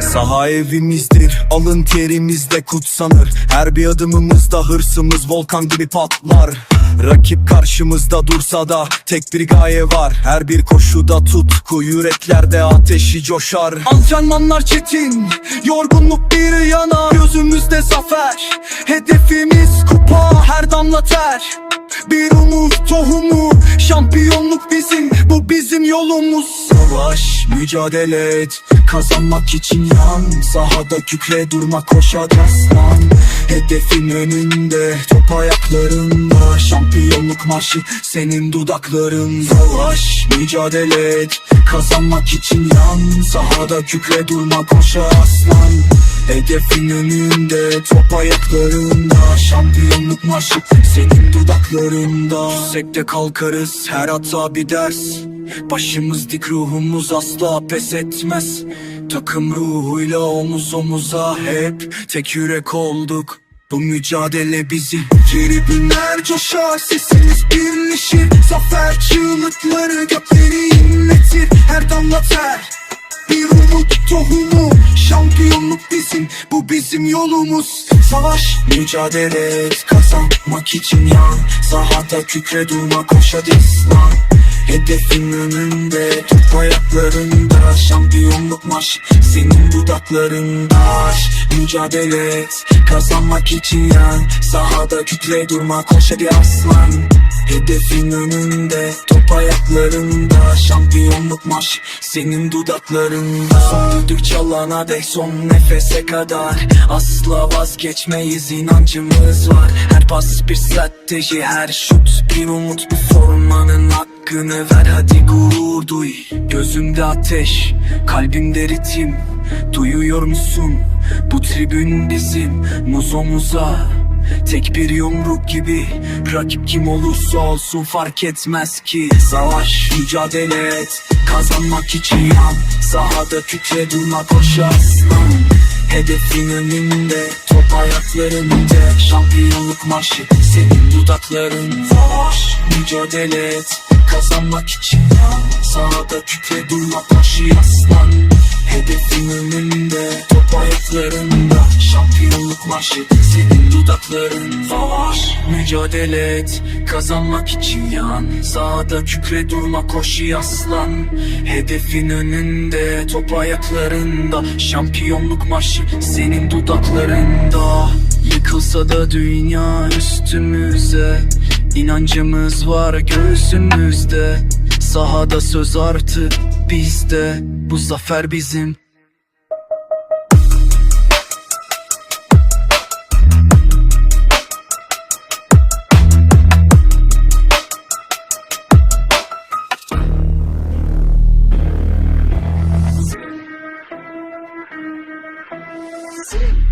Saha evimizdir, alın terimizde kutsanır Her bir adımımızda hırsımız volkan gibi patlar. Rakip karşımızda dursa da tek bir gaye var. Her bir koşuda tutku yüreklerde ateşi coşar. Antrenmanlar çetin, yorgunluk bir yana. Gözümüzde zafer, hedefimiz kupa. Her damla ter bir umut tohumu Şampiyonluk bizim Bu bizim yolumuz. Savaş mücadele et Kazanmak için yan. Sahada kükre durma koş hadi aslan. Hedefin önünde Top ayaklarında. Şampiyonluk marşı senin dudaklarında Savaş mücadele et Kazanmak için yan. Sahada kükre durma koş aslan. Hedefin önünde Top ayaklarında. Şampiyonluk marşı senin dudaklarında. Yüksekte kalkarız her hata bir ders. Başımız dik ruhumuz asla pes etmez. Takım ruhuyla omuz omuza hep Tek yürek olduk bu mücadele bizi Tribünler coşar sesimiz birleşir. Zafer çığlıkları gökleri inletir. Her damla ter. Bir umut tohumu. Şampiyonluk bizim. Bu bizim yolumuz. Savaş mücadele et kazanmak için yan. Sahada kükre durma koş hadi İslam Hedefin önünde top ayaklarında. Şampiyonluk marşı senin dudaklarında Mücadele et kazanmak için yan Sahada kükre durma koş hadi aslan. Hedefin önünde top ayaklarında Şampiyonluk marşı senin dudaklarında. Son düdük çalana dek son nefese kadar Asla vazgeçmeyiz inancımız var. Her pas bir strateji her şut bir umut Bu formanın hakkını ver. Hadi gurur duy Gözümde ateş kalbimde ritim Duyuyor musun bu tribün bizim muz omuza Tek bir yumruk gibi Rakip kim olursa olsun fark etmez ki. Savaş mücadele et. Kazanmak için yan. Sahada kütre durma koş aslan. Hedefin önünde Top ayaklarında. Şampiyonluk marşı Senin dudakların. Savaş mücadele et. Kazanmak için yan. Sahada kütre durma koş aslan Hedefin önünde Top ayaklarında. Şampiyonluk marşı Senin dudakların. Savaş Mücadele et Kazanmak için yan. Sahada kükre durma koş aslan. Hedefin önünde Top ayaklarında. Şampiyonluk marşı Senin dudaklarında. Yıkılsa da dünya üstümüze. İnancımız var göğsümüzde Sahada söz artık bizde Bu zafer bizim Sing.